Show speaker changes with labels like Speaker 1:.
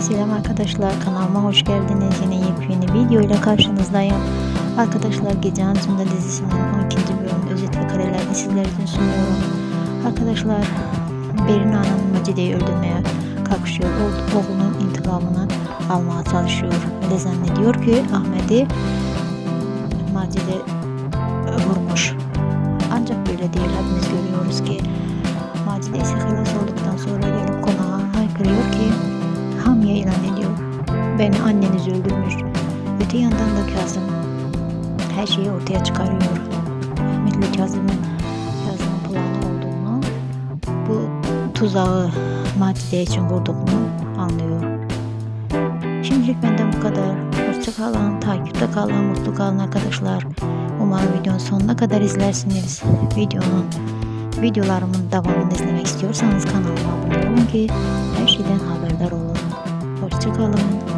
Speaker 1: Selam arkadaşlar kanalıma hoş geldiniz. Yine yepyeni video ile karşınızdayım. Arkadaşlar Gece Anzım'da dizisinin 12. bölüm özet ve karelerini sizler için sunuyorum. Arkadaşlar Berin Hanım Macide'yi öldürmeye kalkışıyor. Oğlunun intikamını almaya çalışıyor. Ve zannediyor ki Ahmet'i Macide vurmuş. Ancak böyle değil. Hepimiz görüyoruz ki Macide ise halas olduktan sonra gelip Beni anneniz öldürmüş. Öte yandan da Kazım her şeyi ortaya çıkarıyor. Ahmet'le Kazım'ın Kazım'ın planı olduğunu, bu tuzağı Macide için kurduğunu anlıyor. Şimdilik benden bu kadar. Hoşça kalın, takipte kalın, mutlu kalın arkadaşlar. Umarım videonun sonuna kadar izlersiniz. Videonun videolarımın devamını izlemek istiyorsanız kanalıma abone olun ki her şeyden haberdar olun. Hoşça kalın.